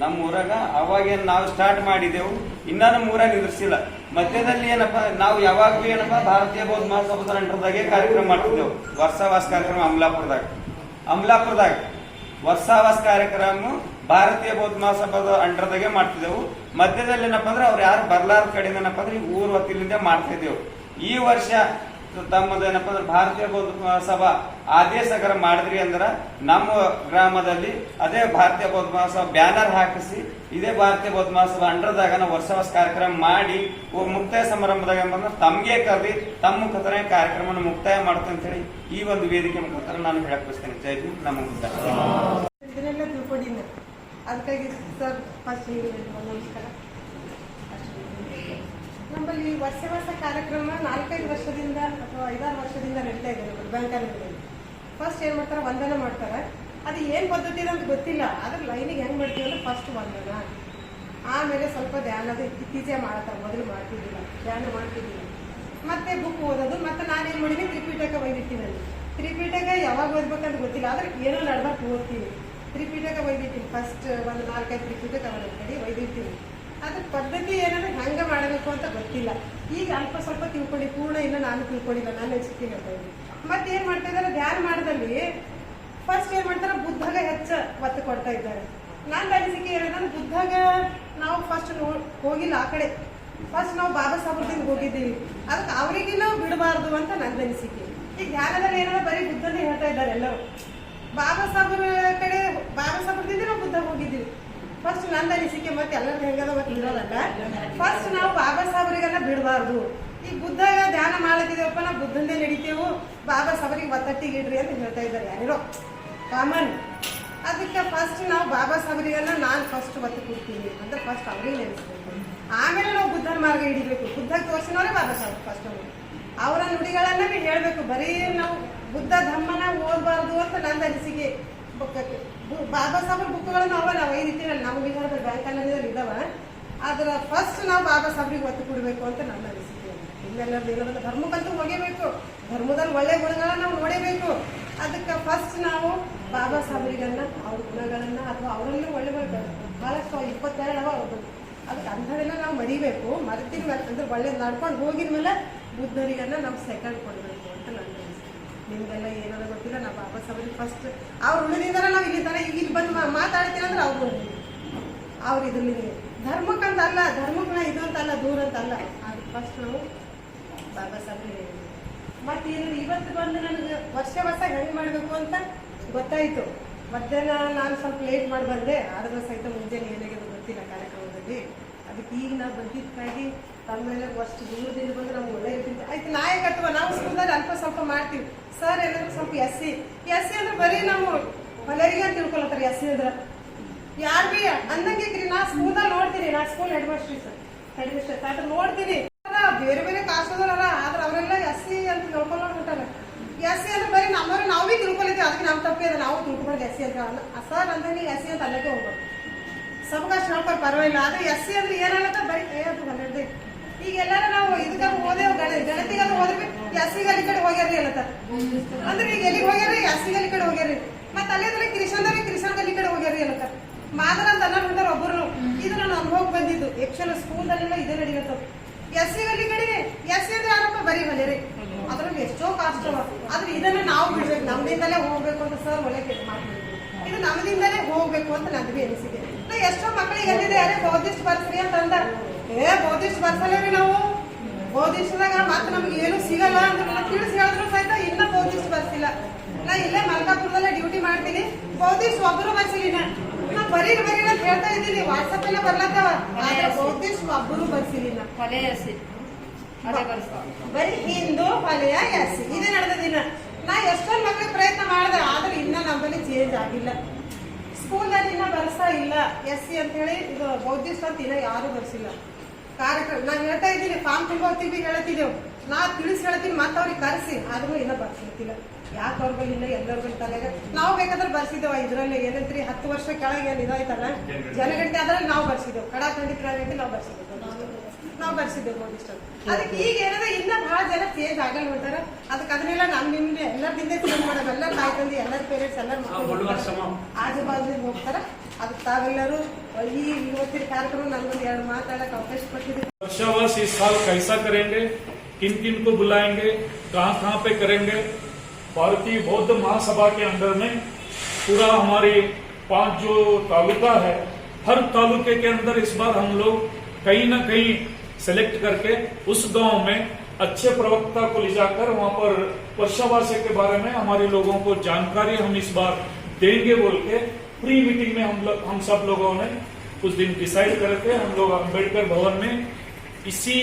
Speaker 5: ನಮ್ಮ ಊರಾಗ ಅವಾಗೇನು ನಾವು ಸ್ಟಾರ್ಟ್ ಮಾಡಿದೆವು, ಇನ್ನ ನಮ್ಮ ಊರಾಗ ನಿಂದ್ರಿಸಿಲ್ಲ. ಮಧ್ಯದಲ್ಲಿ ಏನಪ್ಪ, ನಾವು ಯಾವಾಗ್ಲೂ ಏನಪ್ಪ, ಭಾರತೀಯ ಬೌದ್ಧ ಮಹಾಸಭಾ ಸೆಂಟರ್ದಾಗೆ ಕಾರ್ಯಕ್ರಮ ಮಾಡ್ತಿದ್ದೆವು. ವರ್ಷಾವಾಸ ಕಾರ್ಯಕ್ರಮ ಅಮಲಾಪುರದಾಗ. ಅಮಲಾಪುರದಾಗ ವರ್ಷಾವಾಸ ಕಾರ್ಯಕ್ರಮ ಭಾರತೀಯ ಬೌದ್ಧ ಮಹಾಸಭಾದ ಅಂಡರ್ದಾಗೆ ಮಾಡ್ತಿದ್ದೆವು. ಮಧ್ಯದಲ್ಲಿ ಏನಪ್ಪ ಅಂದ್ರೆ ಅವ್ರು ಯಾರು ಬರ್ಲಾರ ಕಡೆಯಿಂದ ಏನಪ್ಪ ಅಂದ್ರೆ ಈ ಊರ್ ವತಿಲಿಂದ ಮಾಡ್ತಿದ್ದೆವು. ಈ ವರ್ಷ ತಮ್ಮದು ಏನಪ್ಪ ಅಂದ್ರೆ ಭಾರತೀಯ ಬೌದ್ಧ ಮಹಾಸಭಾ ಆದೇಶಕರ ಮಾಡಿದ್ರಿ ಅಂದ್ರ ನಮ್ಮ ಗ್ರಾಮದಲ್ಲಿ ಅದೇ ಭಾರತೀಯ ಬೌದ್ಧ ಮಹಾಸಭಾ ಬ್ಯಾನರ್ ಹಾಕಿಸಿ ಇದೇ ಭಾರತೀಯ ಬೌದ್ಧ ಮಹಾಸಭಾ ಅಂಡರ್ದಾಗ ವರ್ಷ ವರ್ಷ ಕಾರ್ಯಕ್ರಮ ಮಾಡಿ ಮುಕ್ತಾಯ ಸಮಾರಂಭದಾಗ ಏನಂದ್ರೆ ತಮ್ಗೆ ಕರೆದಿ ತಮ್ಮ ಮುಖಾಂತರ ಕಾರ್ಯಕ್ರಮನ ಮುಕ್ತಾಯ ಮಾಡ್ತು ಅಂತ ಹೇಳಿ ಈ ಒಂದು ವೇದಿಕೆ ಮುಖಾಂತರ ನಾನು ಹೇಳಕ್ ಬಯಸ್ತೇನೆ. ಜೈ ಹಿಂದ್. ನಮ್ಮ ಮುದ್ದ
Speaker 6: ಅದಕ್ಕಾಗಿ ಸರ್ ಫಸ್ಟ್ ನಮಸ್ಕಾರ. ನಮ್ಮಲ್ಲಿ ವರ್ಷ ವರ್ಷ ಕಾರ್ಯಕ್ರಮ ನಾಲ್ಕೈದು ವರ್ಷದಿಂದ ಅಥವಾ ಐದಾರು ವರ್ಷದಿಂದ ನಡೀತಾ ಇದೆ ನಮ್ಮ ಬ್ಯಾಂಕಲ್ಲಿ ಫಸ್ಟ್ ಏನು ಮಾಡ್ತಾರೆ? ವಂದನ ಮಾಡ್ತಾರೆ. ಅದು ಏನು ಪದ್ಧತಿ ಅಂತ ಗೊತ್ತಿಲ್ಲ. ಆದ್ರೆ ಲೈನಿಗೆ ಹೆಂಗ್ ಮಾಡ್ತೀವಿ ಅಂದ್ರೆ ಫಸ್ಟ್ ವಂದನ. ಆಮೇಲೆ ಸ್ವಲ್ಪ ಧ್ಯಾನದ ಇತ್ತೀಚೆಗೆ ಮಾಡ್ತಾರೆ ಮೊದಲು ಮಾಡ್ತಿದ್ದಿಲ್ಲ. ಧ್ಯಾನ ಮಾಡ್ತಿದ್ದೀನಿ ಮತ್ತೆ ಬುಕ್ ಓದೋದು. ಮತ್ತೆ ನಾನೇನು ಮಾಡಿದ್ವಿ ತ್ರಿಪೀಠಕ ಅಲ್ಲಿ ತ್ರಿಪೀಠಕ ಯಾವಾಗ ಓದ್ಬೇಕಂತ ಗೊತ್ತಿಲ್ಲ. ಆದ್ರೆ ಏನೋ ನಡ್ಬಾರ್ದು ಓದ್ತೀನಿ. ತ್ರಿಪೀಠಕ ಒಯ್ದಿರ್ತೀನಿ ಫಸ್ಟ್ ಒಂದು ನಾಲ್ಕೈದು ತ್ರಿಪೀಠಕ ಕಡೆ ಒಯ್ದಿರ್ತೀನಿ ಅದ್ರ ಪದ್ಧತಿ ಏನಂದ್ರೆ ಹೆಂಗೆ ಮಾಡಬೇಕು ಅಂತ ಗೊತ್ತಿಲ್ಲ. ಈಗ ಅಲ್ಪ ಸ್ವಲ್ಪ ತಿಳ್ಕೊಂಡು ಪೂರ್ಣ ಇನ್ನು ನಾನು ತಿಳ್ಕೊಂಡಿಲ್ಲ, ನಾನು ಹೆಚ್ಚಿನ ಮತ್ತೆ ಏನು ಮಾಡ್ತಾ ಇದ್ದಾರೆ? ಧ್ಯಾನ ಮಾಡದಲ್ಲಿ ಫಸ್ಟ್ ಏನ್ ಮಾಡ್ತಾರೆ? ಬುದ್ಧಗ ಹೆಚ್ಚು ಒತ್ತು ಕೊಡ್ತಾ ಇದ್ದಾರೆ. ನನ್ನ ಅನಿಸಿಕೆ ಏನಂದ್ರೆ ಬುದ್ಧಗ ನಾವು ಫಸ್ಟ್ ನೋ ಹೋಗಿಲ್ಲ ಆ ಕಡೆ. ಫಸ್ಟ್ ನಾವು ಬಾಬಾ ಸಾಹೇಬ್ ಹೋಗಿದ್ದೀವಿ. ಅದಕ್ಕೆ ಅವರಿಗೆ ನಾವು ಬಿಡಬಾರ್ದು ಅಂತ ನನ್ನ ಅನಿಸಿಕೆ. ಈಗ ಧ್ಯಾನದಲ್ಲಿ ಏನಾದ್ರು ಬರೀ ಬುದ್ಧನೇ ಹೇಳ್ತಾ ಇದ್ದಾರೆ ಎಲ್ಲರೂ. ಬಾಬಾ ಸಾಹೇಬ್ರ ಕಡೆ, ಬಾಬಾ ಸಾಹೇಬ್ರದಿಂದ ನಾವು ಬುದ್ಧ ಹೋಗಿದ್ದೀವಿ. ಫಸ್ಟ್ ನಂದು ಅನಿಸಿಕೆ ಮತ್ತೆ ಎಲ್ಲರೂ ಹೆಂಗದ ಮತ್ತೆ ಇರೋದಲ್ಲ? ಫಸ್ಟ್ ನಾವು ಬಾಬಾ ಸಾಹೇಬ್ರಿಗೆಲ್ಲ ಬಿಡಬಾರ್ದು. ಈ ಬುದ್ಧಾಗ ಧ್ಯಾನ ಮಾಡ್ತಿದ್ದೇವಪ್ಪ ನಾವು ಬುದ್ಧಂದೇ ನಡಿತೇವು. ಬಾಬಾ ಸಾಹೇಬ್ರಿಗೆ ಒತ್ತಟ್ಟಿಗೆ ಇಡ್ರಿ ಅಂತ ಹೇಳ್ತಾ ಇದ್ದಾರೆ ಯಾರಿರೋ ಕಾಮನ್ ಅದಕ್ಕೆ ಫಸ್ಟ್ ನಾವು ಬಾಬಾ ಸಾಹೇಬ್ರಿಗೆಲ್ಲ ನಾನು ಫಸ್ಟ್ ಒತ್ತು ಕೊಡ್ತೀನಿ ಅಂತ ಫಸ್ಟ್ ಅವ್ರಿಗೆ ನೆನೆಸ್ಬೇಕು. ಆಮೇಲೆ ನಾವು ಬುದ್ಧನ ಮಾರ್ಗ ಹಿಡಿಬೇಕು. ಬುದ್ಧಕ್ಕೆ ತೋರಿಸಿನವರೇ ಬಾಬಾ ಸಾಹೇಬ್ ಫಸ್ಟ್ ಅವರು. ಅವರ ನುಡಿಗಳನ್ನ ಹೇಳ್ಬೇಕು. ಬರೀ ನಾವು ಬುದ್ಧ ಧಮ್ಮನ ಓದಬಾರ್ದು ಅಂತ ನಂದು ಅನಿಸಿಕೆ ಬಾಬಾ ಸಾಹೇಬ್ರ ಬುಕ್ಗಳನ್ನು ಅವ ನಾವು ಈ ರೀತಿ ನಮ್ಮ ವಿಧಾನದ ಬ್ಯಾಂಕಲ್ಲಿ ಇದಾವ ಆದ್ರೆ ಫಸ್ಟ್ ನಾವು ಬಾಬಾ ಸಾಹೇಬ್ರಿಗೆ ಒತ್ತು ಕೊಡಬೇಕು ಅಂತ ನನ್ನ ಅನಿಸಿಕೆ. ಇನ್ನೆಲ್ಲರದ್ದು ಏನಂದ್ರೆ ಧರ್ಮಕ್ಕಂತೂ ಹೋಗೇಬೇಕು. ಧರ್ಮದಲ್ಲಿ ಒಳ್ಳೆ ಗುಣಗಳನ್ನ ನಾವು ನೋಡಬೇಕು. ಅದಕ್ಕೆ ಫಸ್ಟ್ ನಾವು ಬಾಬಾ ಸಾಹೇಬ್ರಿಗನ್ನ ಅವ್ರ ಗುಣಗಳನ್ನ ಅಥವಾ ಅವರಲ್ಲೂ ಒಳ್ಳೆ ಒಳ್ಳೆ ಬಹಳಷ್ಟು ಇಪ್ಪತ್ತೆರಡು ಅವ ಅವ್ರದ್ದು ಅದಕ್ಕೆ ಅಂಥವೆಲ್ಲ ನಾವು ಮರಿಬೇಕು. ಮರ್ತಿನ ಅಂದ್ರೆ ಒಳ್ಳೆ ನಡ್ಕೊಂಡು ಹೋಗಿದ್ಮೇಲೆ ಬುದ್ಧರಿಗನ್ನ ನಾವು ಸೆಕೆಂಡ್ ಕೊಡಬೇಕು. ಅಂತ ಏನಾರ ಗೊತ್ತಿಲ್ಲ ನಾವು ವಾಪಸ್ ಅವ್ರಿಗೆ ಫಸ್ಟ್ ಅವ್ರು ಉಳಿದಿದಾರ ನಾವು ಇಲ್ಲಿ ತರ ಈಗ ಇಲ್ಲಿ ಬಂದು ಮಾ- ಮಾತಾಡ್ತೀವಿ ಅಂದ್ರೆ ಅವ್ರು ಅವ್ರು ಇದ್ರಲ್ಲಿ ಧರ್ಮಕ್ಕಂತ ಅಲ್ಲ ಧರ್ಮಕ್ಕೆ ಇದು ಅಂತ ಅಲ್ಲ, ದೂರ ಅಂತ ಅಲ್ಲ. ಅದು ಫಸ್ಟ್ ನಾವು ಬಾಬಾ ಸಾಹೇಬ್ ಮತ್ತೆ ಏನು ಇವತ್ತು ಬಂದು ನನಗೆ ವರ್ಷ ವರ್ಷ ಹೆಂಗೆ ಮಾಡಬೇಕು ಅಂತ ಗೊತ್ತಾಯಿತು. ಮಧ್ಯಾಹ್ನ ನಾನು ಸ್ವಲ್ಪ ಲೇಟ್ ಮಾಡಿ ಬಂದೆ. ದಿವಸ ಸಹಿತ ಮುಂಜಾನೆ ಏನಾಗಿದೆ ಗೊತ್ತಿಲ್ಲ ಕಾರ್ಯಕ್ರಮದಲ್ಲಿ. ಅದಕ್ಕೆ ಈಗ ನಾವು ಬಂದಿದ್ದಕ್ಕಾಗಿ ಮೇಲೆ ಅಷ್ಟು ದೂರದಿಂದ ಬಂದ್ರೆ ನಮ್ಗೆ ಒಳ್ಳೆ ಇರ್ತಿತ್ತು. ಆಯ್ತು ನಾಯಕತ್ವ ನಾವು ಸ್ಕೂಲ್ನಲ್ಲಿ ಅಲ್ಪ ಸ್ವಲ್ಪ ಮಾಡ್ತೀವಿ. ಸರ್ ಏನಾದ್ರು ಸ್ವಲ್ಪ ಎಸ್ ಸಿ ಅಂದ್ರೆ ಬರೀ ನಾವು ಹೊಲರಿಗೆ ಅಂತ ತಿಳ್ಕೊಳತ್ತಾರೆ ಎಸ್ ಸಿ ಅಂದ್ರೆ. ಯಾರು ಬಿ ಅಂದಂಗೆ ನಾ ಸ್ಕೂಲ್ದಾಗ ನೋಡ್ತೀನಿ, ನಾ ಸ್ಕೂಲ್ ಹೆಡ್ ಮಾಸ್ಟ್ರಿ ಸರ್ ಹೆಡ್ ಮಿಸ್ಟರ್ ಆದ್ರೆ ನೋಡ್ತೀನಿ. ಬೇರೆ ಬೇರೆ ಕಾಸ್ಟ್ ಅದಾರ ಆದ್ರೆ ಅವರೆಲ್ಲ ಎಸ್ ಸಿ ಅಂತ ತಿಳ್ಕೊಳ್ಳೋರು ಹೊಂಟಾರ ಎಸ್ ಸಿ ಅಂದ್ರೆ ಬರೀ ನಮ್ಮವ್ರು ನಾವು ಬಿ ತಿಳ್ಕೊಳಿತೀವಿ ಅದಕ್ಕೆ ನಮ್ಮ ತಪ್ಪೇ ನಾವು ತಿಳ್ಕೊಬಾರ್ದು ಎಸ್ ಸಿ ಅಂತ ಸರ್ ಅಂದ್ರೆ ಎಸ್ ಸಿ ಅಂತ ಅಲ್ಲಕ್ಕೆ ಹೋಗ್ಬಾರ್ದು ಸಬ್ಕಾಸ್ಟ್ ನೋಡ್ಕೊಂಡು ಪರವಾಗಿಲ್ಲ. ಆದ್ರೆ ಎಸ್ ಸಿ ಅಂದ್ರೆ ಏನಾಗತ್ತ ಬರೀ ಅದು ಹನ್ನೆರಡು ಈಗ ಎಲ್ಲಾರ ನಾವು ಇದಕ್ಕೆ ಓದೇವು ಗಣ ಓದ್ರಿ ಎಸ್ ಸಿ ಅಲ್ಲಿ ಕಡೆ ಹೋಗ್ಯಾರ್ರಿ ಅಲ್ಲತ್ತ. ಅಂದ್ರೆ ಈಗ ಎಲ್ಲಿಗೆ ಹೋಗ್ಯಾರ್ರಿ? ಎಸ್ ಸಿ ಅಲ್ಲಿ ಕಡೆ ಹೋಗ್ಯಾರ್ರಿ. ಮತ್ತೆ ಅಲ್ಲೇ ಅಂದ್ರೆ ಕೃಷ್ಣ ಗಲ್ಲಿ ಕಡೆ ಹೋಗ್ಯಾರ್ರಿ ಅಲ್ಲತ್ತ. ಮಾದರ ಅಂತ ಹೊಂಟಾರ ಒಬ್ಬರು ಇದು ನನ್ನ ಅನುಭವ ಬಂದಿದ್ದು. ಯಕ್ಷಣ ಸ್ಕೂಲ್ದಲ್ಲೆಲ್ಲ ಇದೇ ನಡೀತ ಎಸ್ ಸಿ ಗಲ್ಲಿ ಕಡೆ ಎಸ್ ಸಿ ಅಂದ್ರೆ ಯಾರಪ್ಪ? ಬರೀ ಹೊಲೆರಿ ಅದ್ರಲ್ಲಿ ಎಷ್ಟೋ ಕಾಸ್ಟ್ ಆದ್ರೆ ಇದನ್ನ ನಾವು ಬಿಡ್ಬೇಕು. ನಮ್ದಿಂದಲೇ ಹೋಗ್ಬೇಕು ಅಂತ ಸರ್ ಒಳ್ಳೆ ಕೆಲಸ ಮಾಡ್ತೀವಿ ಇದು ನಮ್ದಿಂದಲೇ ಹೋಗ್ಬೇಕು ಅಂತ ನನಗೆ ಅನಿಸಿದೆ ಎಷ್ಟೋ ಮಕ್ಕಳಿಗೆ ಅಂದಿದೆ ಅರೆ ಬೌದ್ಧಿಸ್ಟ್ ಬರ್ಸ್ರಿ ಅಂತ ಅಂದ ಏ ಬೋಧಿಸ್ ಬರ್ಸಲ್ಲೇರಿ ನಾವು? ಬೋಧಿಸಿದಾಗ ಮತ್ತೆ ನಮ್ಗೆ ಏನು ಸಿಗಲ್ಲ ಅಂತ ತಿಳಿಸಿ ಹೇಳಿದ್ರು ಸಹಿತ ಇನ್ನ ಬೌದ್ಧಿಸ್ಟ್ ಬರ್ಸಿಲ್ಲ ನಾ ಇಲ್ಲೇ ಮಲ್ಕಾಪುರದಲ್ಲೇ ಡ್ಯೂಟಿ ಮಾಡ್ತೀನಿ. ಬೋಧಿಸ್ ಒಬ್ಬರು ಬರ್ಸಿಲ್ಲ ನಾ ಬರೀರಿ ಬರೀರಿ ಅಂತ ಹೇಳ್ತಾ ಇದ್ದೀನಿ. ವಾಟ್ಸಪ್ ಎಲ್ಲ ಬರ್ಲತ್ತವ. ಆದ್ರೆ ಬೌದ್ಧಿಸ್ಟ್ ಒಬ್ಬರು ಬರ್ಸಿಲ್ಲ
Speaker 7: ಅದೇ ಬರ್ಸ್ತಾ
Speaker 6: ಬರೀ ಹಿಂದೂ ವಲಯ ಎಸ್. ಇದೇ ನಡೆದ ದಿನ ನಾ ಎಷ್ಟೊಂದು ಮಕ್ಳಿಗೆ ಪ್ರಯತ್ನ ಮಾಡಿದೆ ಆದ್ರೆ ಇನ್ನ ನಮ್ಮಲ್ಲಿ ಚೇಂಜ್ ಆಗಿಲ್ಲ. ಬರ್ಸ್ತಾ ಇಲ್ಲ. ಎಸ್ ಸಿ ಅಂತ ಹೇಳಿ ಇದು ಬೌದ್ಧಿಸ್ಟ್ ಅಂತ ಇಲ್ಲ ಯಾರು ಬರ್ಸಿಲ್ಲ ಕಾರ್ಯಕ್ರಮ ನಾನು ಹೇಳ್ತಾ ಇದ್ದೀನಿ ಫಾರ್ಮ್ ತುಂಬ ಹೇಳ್ತಿದ್ದೇವೆ. ನಾ ತಿಳಿಸಿ ಹೇಳ್ತೀನಿ ಮತ್ತೆ ಅವ್ರಿಗೆ ಕರೆಸಿ. ಆದ್ರೂ ಇನ್ನ ಬರ್ಸಿರ್ತಿಲ್ಲ. ಯಾಕೆ ಅವ್ರ ಬಳಿ ಇಲ್ಲ ಎಲ್ಲರ ತಲೆಗ? ನಾವು ಬೇಕಾದ್ರೆ ಬರ್ಸಿದ್ದೇವ ಇದ್ರಲ್ಲಿ ಏನಂತ್ರಿ ಹತ್ತು ವರ್ಷ ಕೆಳಗೆ ಏನು ಇದಾಯ್ತಲ್ಲ? ಜನಗಂಟೆ ಅದ್ರಲ್ಲಿ ನಾವು ಬರ್ಸಿದ್ದೇವೆ. ಕಡಾಖಂಡಿತ ನಾವು ಬರ್ಸಿದ್ದೇವೆ. ನಾವು ಬರ್ಸಿದ್ದೇವೆ ಬೌದ್ಧಿಸ್ಟ್ ಅಂತ. ಅದಕ್ಕೆ ಈಗ ಏನದ ಇನ್ನ ಬಹಳ ಜನ ಚೇಂಜ್ ಆಗಲ್ಲ ಹೊಂಟಾರ ಅದಕ್ಕೆ ಅದನ್ನೆಲ್ಲ ನಮ್ ನಿಮ್ಗೆ ಎಲ್ಲರಿಂದ ಚೇಂಜ್ ಮಾಡೋದು ಎಲ್ಲರ ತಾಯಿ ತಂದೆ ಎಲ್ಲರ ಪೇರೆಂಟ್ಸ್ ಎಲ್ಲರ ಮಕ್ಕಳು ಆಜು ಬಾಜು ಹೋಗ್ತಾರ ಅದಕ್ಕೆ ತಾವೆಲ್ಲರೂ ಈ ಇವತ್ತಿನ ಕಾರ್ಯಕ್ರಮ ನನ್ಗೊಂದು ಎರಡು ಮಾತಾಡಕ್ಕೆ ಅವಕಾಶ ಕೊಟ್ಟಿದ್ದೀವಿ
Speaker 3: वर्षावास इस साल कैसा करेंगे किन किन को बुलाएंगे कहाँ कहाँ पे करेंगे भारतीय बौद्ध महासभा के अंदर में पूरा हमारी पांच जो तालुका है हर तालुके के अंदर इस बार हम लोग कहीं ना कहीं सेलेक्ट करके उस गाँव में अच्छे प्रवक्ता को ले जाकर वहाँ पर वर्षावासी के बारे में हमारे लोगों को जानकारी हम इस बार देंगे बोल के प्री मीटिंग में हम लोग, हम सब लोगों ने उस दिन डिसाइड करके हम लोग अंबेडकर भवन में इसी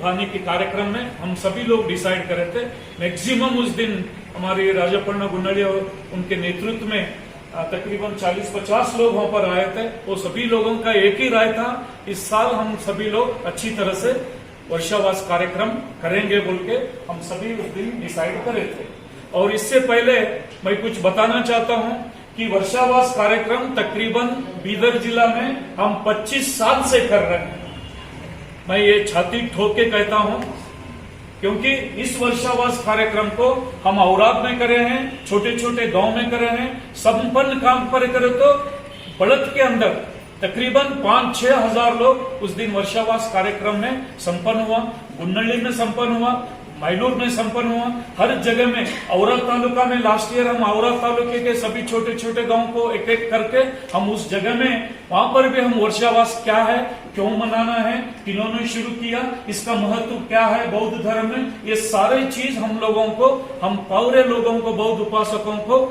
Speaker 3: भानी के कार्यक्रम में हम सभी लोग डिसाइड करे थे। मैक्सिमम उस दिन हमारे राजापर्ण गुन्नड़ी और उनके नेतृत्व में तकरीबन 40-50 लोग वहाँ पर आए थे। वो सभी लोगों का एक ही राय था इस साल हम सभी लोग अच्छी तरह से वर्षावास कार्यक्रम करेंगे बोल के हम सभी उस दिन डिसाइड करे थे। और इससे पहले मैं कुछ बताना चाहता हूँ कि वर्षावास कार्यक्रम तकरीबन बीदर जिला में हम 25 साल से कर रहे हैं। मैं ये छाती ठोक के कहता हूँ क्योंकि इस वर्षावास कार्यक्रम को हम औराद में करे हैं छोटे छोटे गाँव में करे हैं, संपन्न काम पर करे तो बढ़त के अंदर तकरीबन पाँच छह हज़ार लोग उस दिन वर्षावास कार्यक्रम में संपन्न हुआ गुन्नली में संपन्न हुआ मैलूर में संपन्न हुआ। हर जगह में औरत तालुका में लास्ट ईयर हम औरत तालुके के सभी छोटे छोटे गाँव को एक एक करके हम उस जगह में, वहाँ पर भी हम वर्षावास क्या है, क्यों मनाना है, किन्होंने शुरू किया, इसका महत्व क्या है बौद्ध धर्म में, ये सारी चीज़ हम लोगों को, हम पौरे लोगों को, बौद्ध उपासकों को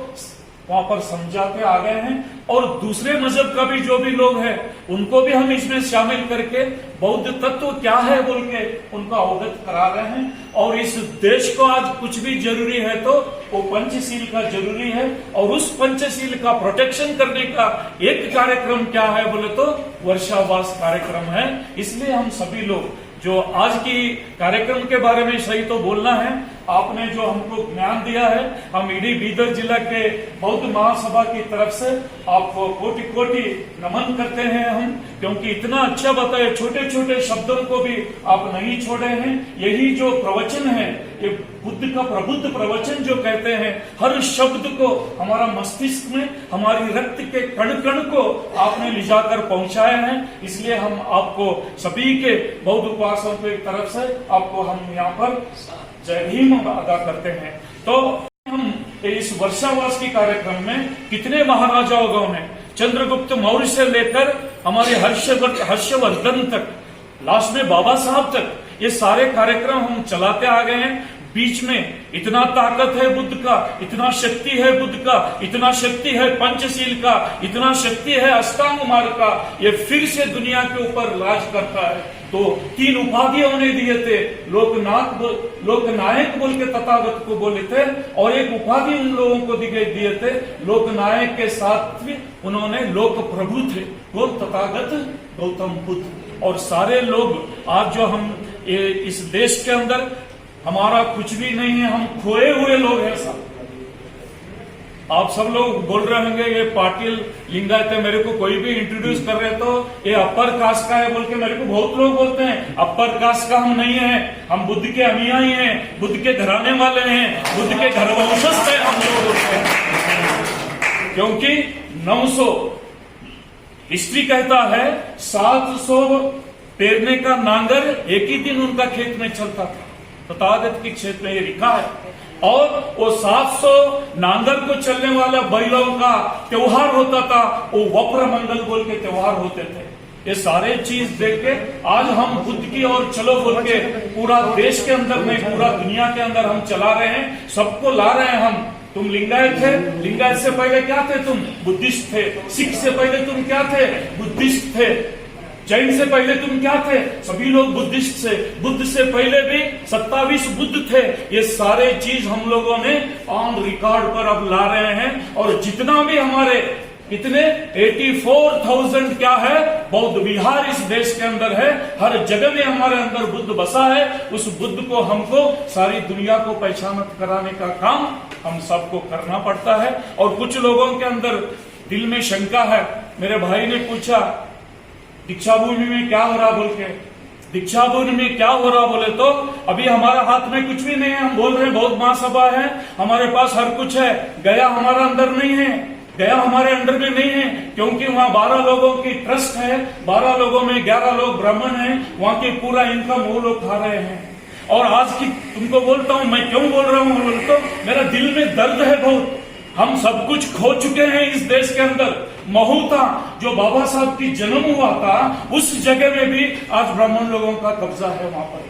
Speaker 3: वहाँ पर समझा के आ गए हैं। और दूसरे मज़हब का भी जो भी लोग हैं, उनको भी हम इसमें शामिल करके बौद्ध तत्व क्या है बोल के उनका अवगत करा रहे हैं। और इस देश को आज कुछ भी ज़रूरी है तो वो पंचशील का ज़रूरी है। और उस पंचशील का प्रोटेक्शन करने का एक कार्यक्रम क्या है बोले तो वर्षावास कार्यक्रम है। इसलिए हम सभी लोग जो आज की कार्यक्रम के बारे में सही तो बोलना है आपने जो हमको ज्ञान दिया है, हम इडी बीदर जिला के बौद्ध महासभा की तरफ़ से आपको कोटि कोटि नमन करते हैं हम, क्योंकि इतना अच्छा बताए छोटे छोटे शब्दों को भी आप नहीं छोड़े हैं। यही जो प्रवचन है, ये बुद्ध का प्रबुद्ध प्रवचन जो कहते हैं, हर शब्द को हमारा मस्तिष्क में, हमारी रक्त के कण कण को आपने ले जाकर पहुँचाया है। इसलिए हम आपको सभी के बौद्ध उपासकों की तरफ़ से आपको हम यहाँ पर जय भीम अदा करते हैं। तो हम इस वर्षावास के कार्यक्रम में कितने महाराजाओं ने चंद्रगुप्त मौर्य से लेकर हमारे हर्षवर्धन तक, लास्ट में बाबा साहब तक, ये सारे कार्यक्रम हम चलाते आ गए हैं। बीच में इतना ताकत है बुद्ध का, इतना शक्ति है बुद्ध का, इतना शक्ति है पंचशील का, इतना शक्ति है अष्टांग मार्ग का, ये फिर से दुनिया के ऊपर राज करता है। तो तीन उपाधियाँ उन्हें दिए थे। लोकनाथ लोकनायक बोल के तथागत को बोले थे और एक उपाधि उन लोगों को दिए दिए थे। लोकनायक के साथ भी उन्होंने लोक प्रभु थे। वो तथागत गौतम बुद्ध। और सारे लोग, आज जो हम ये इस देश के अंदर, हमारा कुछ भी नहीं है, हम खोए हुए लोग हैं सब। आप सब लोग बोल रहे होंगे, ये पाटिल लिंगायत है, मेरे को कोई भी इंट्रोड्यूस कर रहे तो ये अपर कास्ट का है बोल के मेरे को बहुत लोग बोलते हैं, अपर कास्ट का हम नहीं है, हम बुद्ध के अनुयायी हैं बुद्ध के घराने वाले हैं, बुद्ध के घर वंशस्थ हैं हम लोग क्योंकि 900 हिस्ट्री कहता है 700 पेरने का नांगर एक ही दिन उनका खेत में चलता था। तथागत के क्षेत्र में ये लिखा है। और वो 700 नांगर को चलने वाला बैलों का त्योहार होता था, वो वप्र मंगल बोल के त्योहार होते थे। ये सारे चीज़ देख के आज हम बुद्ध की और चलो बोल के पूरा देश के अंदर नहीं, पूरा दुनिया के अंदर हम चला रहे हैं, सबको ला रहे हैं हम। तुम लिंगायत थे, लिंगायत से पहले क्या थे तुम? बुद्धिस्ट थे। सिख से पहले तुम क्या थे? बुद्धिस्ट थे। जैन से पहले तुम क्या थे? सभी लोग बुद्धिस्ट से। बुद्ध से पहले भी सत्तावीस बुद्ध थे। ये सारे चीज़ हम लोगों ने ऑन रिकॉर्ड पर अब ला रहे हैं। और जितना भी हमारे कितने? 84,000 क्या है? बौद्ध विहार इस देश के अंदर है। हर जगह में हमारे अंदर बुद्ध बसा है। उस बुद्ध को हमको सारी दुनिया को पहचान कराने का काम हम सबको करना पड़ता है। और कुछ लोगों के अंदर दिल में शंका है। मेरे भाई ने पूछा दीक्षा भूमि में क्या हो रहा बोल के? दीक्षा भूमि में क्या हो रहा बोले तो? अभी हमारा हाथ में कुछ भी नहीं है। हम बोल रहे हैं, बहुत महासभा है। हमारे पास हर कुछ है। गया हमारा अंदर नहीं है। गया हमारे अंडर में नहीं है, क्योंकि वहाँ बारह लोगों की ट्रस्ट है। बारह लोगों में ग्यारह लोग ब्राह्मण हैं। वहाँ की पूरा इनकम वो लोग खा रहे हैं। और आज की, तुमको बोलता हूँ, मैं क्यों बोल रहा हूँ बोलते तो? मेरा दिल में दर्द है बहुत। हम सब कुछ खो चुके हैं इस देश के अंदर। महू था जो बाबा साहब की जन्म हुआ था, उस जगह में भी आज ब्राह्मण लोगों का कब्जा है वहाँ पर।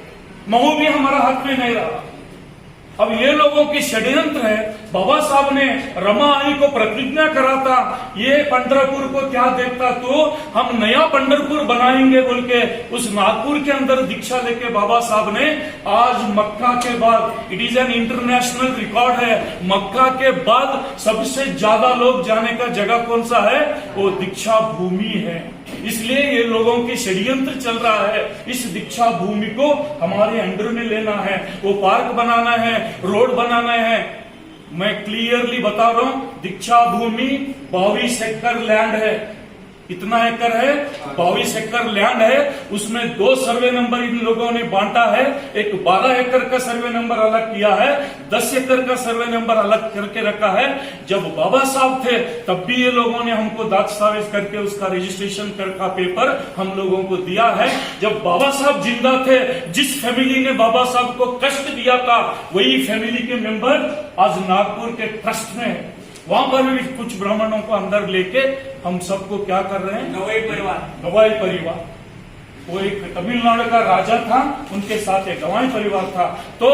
Speaker 3: महू भी हमारा हाथ में नहीं रहा। अब ये लोगों की षड्यंत्र है बाबा साहब ने रमा आई को प्रतिज्ञा करा था, ये पंडरपुर को क्या देखता तो? हम नया पंडरपुर बनाएँगे, बोल के उस नागपुर के अंदर दीक्षा लेके बाबा साहब ने आज मक्का के बाद it is an international record है, मक्का के बाद सबसे ज़्यादा लोग जाने का जगह कौन सा है? वो दीक्षा भूमि है। इसलिए ये लोगों की षड्यंत्र चल रहा है। इस दीक्षा भूमि को हमारे अंडर में लेना है, वो पार्क बनाना है, रोड बनाना है। मैं क्लियरली बता रहा हूँ दीक्षा भूमि बावीस एकड़ लैंड है। इतना एकड़ है, बाईस एकड़ लैंड है, उसमें दो सर्वे नंबर इन लोगों ने बांटा है, एक बारह एकड़ का सर्वे नंबर अलग किया है, दस एकड़ का सर्वे नंबर अलग करके रखा है। जब बाबा साहब थे, तब भी ये लोगों ने हमको दास्तावेज करके उसका रजिस्ट्रेशन कर का पेपर हम लोगों को दिया है। जब बाबा साहब ज़िंदा थे, जिस फैमिली ने बाबा साहब को कष्ट दिया था, वही फैमिली के मेंबर आज नागपुर के ट्रस्ट में है। वहाँ पर भी कुछ ब्राह्मणों को अंदर लेके हम सबको क्या कर रहे हैं?
Speaker 5: नवाई परिवार।
Speaker 3: गवाई परिवार। वो एक तमिलनाडु का राजा था उनके साथ एक गवाई परिवार था। तो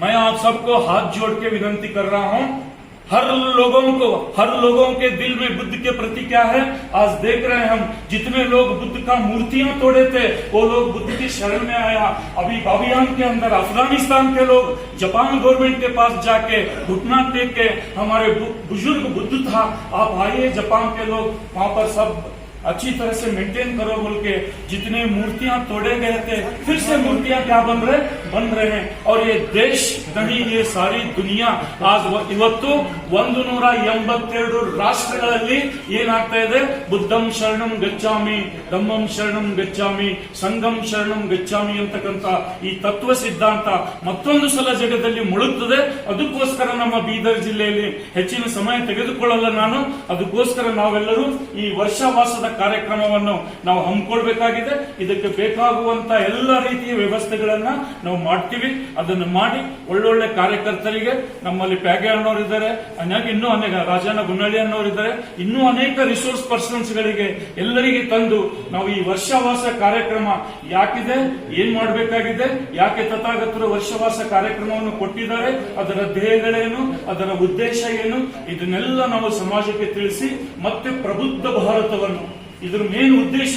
Speaker 3: मैं आप सबको हाथ जोड़ के विनंती कर रहा हूँ हर लोगों को, हर लोगों के दिल में बुद्ध के प्रति क्या है? आज देख रहे हैं हम, जितने लोग बुद्ध का मूर्तियाँ तोड़े थे, वो लोग बुद्ध की शरण में आया। अभी बाबियान के अंदर, अफ़गानिस्तान के लोग जापान गवर्नमेंट के पास जाके घुटना टेक के, हमारे बुज़ुर्ग बुद्ध था। आप आइए जापान के लोग, वहाँ पर सब अच्छी तरह से मेंटेन करो बोल के, जितने मूर्तियाँ तोड़े गए थे, फिर से मूर्तियाँ क्या बन रहे? बन रहे हैं और ये देश नहीं ये सारी दुनिया आज ವ- ಇವತ್ತು ಒಂದು ನೂರ ಎಂಬತ್ತೆರಡು ರಾಷ್ಟ್ರಗಳಲ್ಲಿ ಏನಾಗ್ತಾ ಇದೆ ಬುದ್ಧಂ ಶರಣಂ ಗಚ್ಚಾಮಿ ಧಮ್ಮಂ ಶರಣಂ ಗಚ್ಚಾಮಿ ಸಂಗಂ ಶರಣಂ ಗಚ್ಚಾಮಿ ಅಂತಕ್ಕಂತ ಈ ತತ್ವ ಸಿದ್ಧಾಂತ ಮತ್ತೊಂದು ಸಲ ಜಗದಲ್ಲಿ ಮುಳುಗ್ತದೆ ಅದಕ್ಕೋಸ್ಕರ ನಮ್ಮ ಬೀದರ್ ಜಿಲ್ಲೆಯಲ್ಲಿ ಹೆಚ್ಚಿನ ಸಮಯ ತೆಗೆದುಕೊಳ್ಳಲ್ಲ ನಾನು ಅದಕ್ಕೋಸ್ಕರ ನಾವೆಲ್ಲರೂ ಈ ವರ್ಷವಾಸದ ಕಾರ್ಯಕ್ರಮವನ್ನು ನಾವು ಹಮ್ಮಿಕೊಳ್ಬೇಕಾಗಿದೆ ಇದಕ್ಕೆ ಬೇಕಾಗುವಂತ ಎಲ್ಲ ರೀತಿಯ ವ್ಯವಸ್ಥೆಗಳನ್ನ ನಾವು ಮಾಡ್ತೀವಿ, ಅದನ್ನು ಮಾಡಿ ಒಳ್ಳೊಳ್ಳೆ ಕಾರ್ಯಕರ್ತರಿಗೆ ನಮ್ಮಲ್ಲಿ ಪ್ಯಾಗೆ ಅನ್ನೋರಿದ್ದಾರೆ, ಹಾಗಾಗಿ ಇನ್ನೂ ಅನೇಕ, ರಾಜಣ್ಣ ಗುನ್ನಳ್ಳಿ ಅನ್ನೋರಿದ್ದಾರೆ, ಇನ್ನೂ ಅನೇಕ ರಿಸೋರ್ಸ್ ಪರ್ಸನ್ಸ್ ಗಳಿಗೆ ಎಲ್ಲರಿಗೆ ತಂದು ನಾವು ಈ ವರ್ಷವಾಸ ಕಾರ್ಯಕ್ರಮ ಯಾಕಿದೆ, ಏನ್ ಮಾಡಬೇಕಾಗಿದೆ, ಯಾಕೆ ತಥಾಗತರು ವರ್ಷವಾಸ ಕಾರ್ಯಕ್ರಮವನ್ನು ಕೊಟ್ಟಿದ್ದಾರೆ, ಅದರ ಧ್ಯೇಯಗಳೇನು, ಅದರ ಉದ್ದೇಶ ಏನು, ಇದನ್ನೆಲ್ಲ ನಾವು ಸಮಾಜಕ್ಕೆ ತಿಳಿಸಿ ಮತ್ತೆ ಪ್ರಬುದ್ಧ ಭಾರತವನ್ನು, ಇದ್ರ ಮೇನ್ ಉದ್ದೇಶ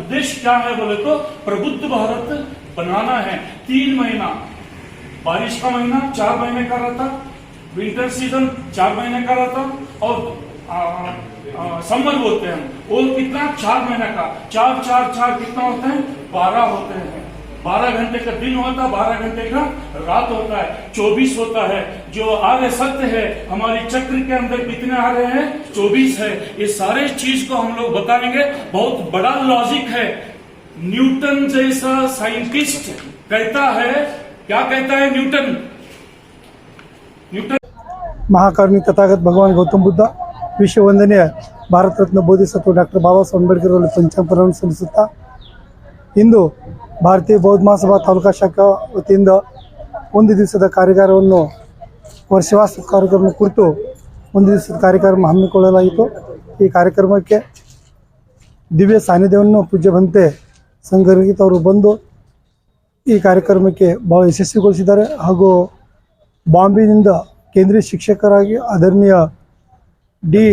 Speaker 3: ಉದ್ದೇಶ ಕ್ಯಾ ಪ್ರಬುದ್ಧ ಭಾರತ बनाना है। तीन महीना। बारिश का महीना, चार महीने का रहता। विंटर सीज़न चार महीने का रहता। और समर बोलते हैं। वो कितना? चार महीने का। चार चार चार कितना होते हैं? बारह होते हैं। बारह घंटे का दिन होता है बारह घंटे का रात होता है। चौबीस होता है। जो आगे सत्य है, हमारे चक्र के अंदर कितने आ रहे हैं? चौबीस है। ये सारे चीज़ को हम लोग बताएँगे। बहुत बड़ा लॉजिक है। न्यूटन जैसा साइंटिस्ट कहता है क्या कहता है न्यूटन न्यूटन
Speaker 8: महाकारुणिक तथागत भगवान गौतम बुद्ध ವಿಶ್ವ ವಂದನೆಯ ಭಾರತ ರತ್ನ ಬೋಧಿಸತ್ವ ಡಾಕ್ಟರ್ ಬಾಬಾ ಸಾಹೇಬ್ ಅಂಬೇಡ್ಕರ್ ಅವರ ಪಂಚಾಂಗವನ್ನು ಸಲ್ಲಿಸುತ್ತಾ ಇಂದು ಭಾರತೀಯ ಬೌದ್ಧ ಮಹಾಸಭಾ ತಾಲೂಕಾ ಶಾಖಾ ವತಿಯಿಂದ ಒಂದು ದಿವಸದ ಕಾರ್ಯಾಗಾರವನ್ನು ವರ್ಷವಾಸ ಕಾರ್ಯಕ್ರಮ ಕುರಿತು ಒಂದು ದಿವಸದ ಕಾರ್ಯಕ್ರಮ ಹಮ್ಮಿಕೊಳ್ಳಲಾಗಿತ್ತು ಈ ಕಾರ್ಯಕ್ರಮಕ್ಕೆ ದಿವ್ಯ ಸಾನ್ನಿಧ್ಯವನ್ನು ಪೂಜ್ಯ ಬಂತೆ ಸಂಘರ್ಗಿತ್ ಅವರು ಬಂದು ಈ ಕಾರ್ಯಕ್ರಮಕ್ಕೆ ಭಾಳ ಯಶಸ್ವಿಗೊಳಿಸಿದ್ದಾರೆ. ಹಾಗೂ ಬಾಂಬೆಯಿಂದ ಕೇಂದ್ರೀಯ ಶಿಕ್ಷಕರಾಗಿ ಆದರಣೀಯ D,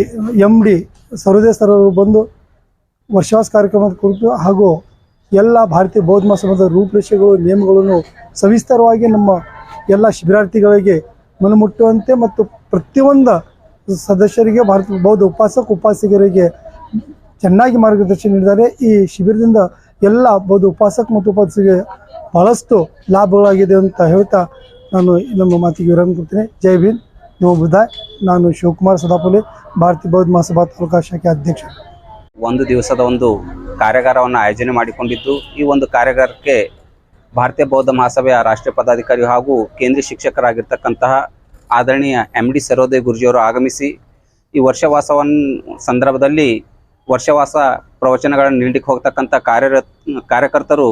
Speaker 8: M D Sarode sir ಬಂದು ವರ್ಷಾಸ್ ಕಾರ್ಯಕ್ರಮದ ಕುರಿತು ಹಾಗೂ ಎಲ್ಲ ಭಾರತೀಯ ಬೌದ್ಧ ಮಹಾಸಭದ ರೂಪರೇಷೆಗಳು, ನಿಯಮಗಳನ್ನು ಸವಿಸ್ತಾರವಾಗಿ ನಮ್ಮ ಎಲ್ಲ ಶಿಬಿರಾರ್ಥಿಗಳಿಗೆ ಮನಮುಟ್ಟುವಂತೆ ಮತ್ತು ಪ್ರತಿಯೊಂದು ಸದಸ್ಯರಿಗೆ, ಭಾರತ ಬೌದ್ಧ ಉಪಾಸಕ ಉಪಾಸಕರಿಗೆ ಚೆನ್ನಾಗಿ ಮಾರ್ಗದರ್ಶನ ನೀಡಿದ್ದಾರೆ. ಈ ಶಿಬಿರದಿಂದ ಎಲ್ಲ ಬೌದ್ಧ ಉಪಾಸಕ ಮತ್ತು ಉಪಾಸಕಿಗೆ ಬಹಳಷ್ಟು ಲಾಭಗಳಾಗಿದೆ ಅಂತ ಹೇಳ್ತಾ ನಾನು ನಮ್ಮ ಮಾತಿಗೆ ವಿರಾಮ ಕೊಡ್ತೀನಿ. ಜೈ ಭೀಮ್. ನಿಮ್ಮ ಬುದ್ಧ ನಾನು ಶಿವಕುಮಾರ್ ಸದಾಪುಲಿ, ಭಾರತೀಯ ಬೌದ್ಧ ಮಹಾಸಭಾ ತಾಲೂಕಾ ಶಾಖೆ ಅಧ್ಯಕ್ಷ.
Speaker 2: ಒಂದು ದಿವಸದ ಒಂದು ಕಾರ್ಯಾಗಾರವನ್ನು ಆಯೋಜನೆ ಮಾಡಿಕೊಂಡಿದ್ದು, ಈ ಒಂದು ಕಾರ್ಯಾಗಾರಕ್ಕೆ ಭಾರತೀಯ ಬೌದ್ಧ ಮಹಾಸಭೆಯ ರಾಷ್ಟ್ರೀಯ ಪದಾಧಿಕಾರಿ ಹಾಗೂ ಕೇಂದ್ರೀಯ ಶಿಕ್ಷಕರಾಗಿರ್ತಕ್ಕಂತಹ ಆದರಣೀಯ ಎಂ ಡಿ ಸರೋದಯ ಗುರುಜಿಯವರು ಆಗಮಿಸಿ, ಈ ವರ್ಷವಾಸವನ್ನು ಸಂದರ್ಭದಲ್ಲಿ ವರ್ಷವಾಸ ಪ್ರವಚನಗಳನ್ನು ನೀಡಲಿಕ್ಕೆ ಹೋಗ್ತಕ್ಕಂಥ ಕಾರ್ಯರ ಕಾರ್ಯಕರ್ತರು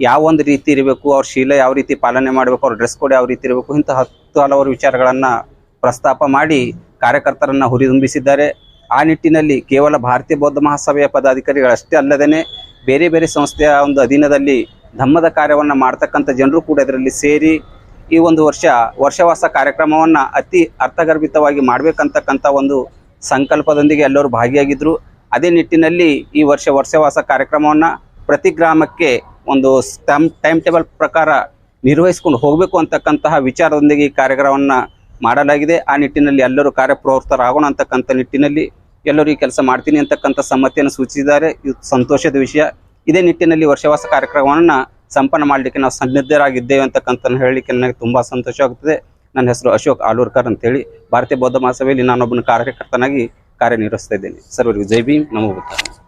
Speaker 2: ಯಾವ ಒಂದು ರೀತಿ ಇರಬೇಕು, ಅವ್ರ ಶೀಲ ಯಾವ ರೀತಿ ಪಾಲನೆ ಮಾಡಬೇಕು, ಅವ್ರ ಡ್ರೆಸ್ ಕೋಡ್ ಯಾವ ರೀತಿ ಇರಬೇಕು, ಇಂಥ ಹತ್ತು ಹಲವಾರು ವಿಚಾರಗಳನ್ನು ಪ್ರಸ್ತಾಪ ಮಾಡಿ ಕಾರ್ಯಕರ್ತರನ್ನ ಹುರಿದುಂಬಿಸಿದ್ದಾರೆ. ಆ ನಿಟ್ಟಿನಲ್ಲಿ ಕೇವಲ ಭಾರತೀಯ ಬೌದ್ಧ ಮಹಾಸಭೆಯ ಪದಾಧಿಕಾರಿಗಳಷ್ಟೇ ಅಲ್ಲದೇ ಬೇರೆ ಬೇರೆ ಸಂಸ್ಥೆಯ ಒಂದು ಅಧೀನದಲ್ಲಿ ಧಮ್ಮದ ಕಾರ್ಯವನ್ನು ಮಾಡ್ತಕ್ಕಂಥ ಜನರು ಕೂಡ ಇದರಲ್ಲಿ ಸೇರಿ ಈ ಒಂದು ವರ್ಷ ವರ್ಷವಾಸ ಕಾರ್ಯಕ್ರಮವನ್ನು ಅತಿ ಅರ್ಥಗರ್ಭಿತವಾಗಿ ಮಾಡಬೇಕಂತಕ್ಕಂಥ ಒಂದು ಸಂಕಲ್ಪದೊಂದಿಗೆ ಎಲ್ಲರೂ ಭಾಗಿಯಾಗಿದ್ದರು ಅದೇ ನಿಟ್ಟಿನಲ್ಲಿ ಈ ವರ್ಷ ವರ್ಷವಾಸ ಕಾರ್ಯಕ್ರಮವನ್ನು ಪ್ರತಿ ಗ್ರಾಮಕ್ಕೆ ಒಂದು ಸ್ಟಮ್ ಟೈಮ್ ಟೇಬಲ್ ಪ್ರಕಾರ ನಿರ್ವಹಿಸ್ಕೊಂಡು ಹೋಗಬೇಕು ಅಂತಕ್ಕಂತಹ ವಿಚಾರದೊಂದಿಗೆ ಈ ಕಾರ್ಯಕ್ರಮವನ್ನು ಮಾಡಲಾಗಿದೆ. ಆ ನಿಟ್ಟಿನಲ್ಲಿ ಎಲ್ಲರೂ ಕಾರ್ಯಪ್ರವೃತ್ತರಾಗೋಣ ಅಂತಕ್ಕಂಥ ನಿಟ್ಟಿನಲ್ಲಿ ಎಲ್ಲರೂ ಈ ಕೆಲಸ ಮಾಡ್ತೀನಿ ಅಂತಕ್ಕಂಥ ಸಮ್ಮತಿಯನ್ನು ಸೂಚಿಸಿದ್ದಾರೆ. ಇದು ಸಂತೋಷದ ವಿಷಯ. ಇದೇ ನಿಟ್ಟಿನಲ್ಲಿ ವರ್ಷವಾಸ ಕಾರ್ಯಕ್ರಮವನ್ನು ಸಂಪನ್ನ ಮಾಡಲಿಕ್ಕೆ ನಾವು ಸನ್ನದ್ಧರಾಗಿದ್ದೇವೆ ಅಂತಕ್ಕಂಥ ಹೇಳಲಿಕ್ಕೆ ನನಗೆ ತುಂಬ ಸಂತೋಷ ಆಗುತ್ತದೆ ನನ್ನ ಹೆಸರು ಅಶೋಕ್ ಆಲೂರ್ಕರ್ ಅಂತೇಳಿ. ಭಾರತೀಯ ಬೌದ್ಧ ಮಹಾಸಭೆಯಲ್ಲಿ ನಾನೊಬ್ಬನ ಕಾರ್ಯಕರ್ತನಾಗಿ ಕಾರ್ಯನಿರ್ವಹಿಸ್ತಾ ಇದ್ದೇನೆ ಸರ್ವರಿಗೂ ಜೈ ಭೀಮ್ ನಮೋ ಬುದ್ಧ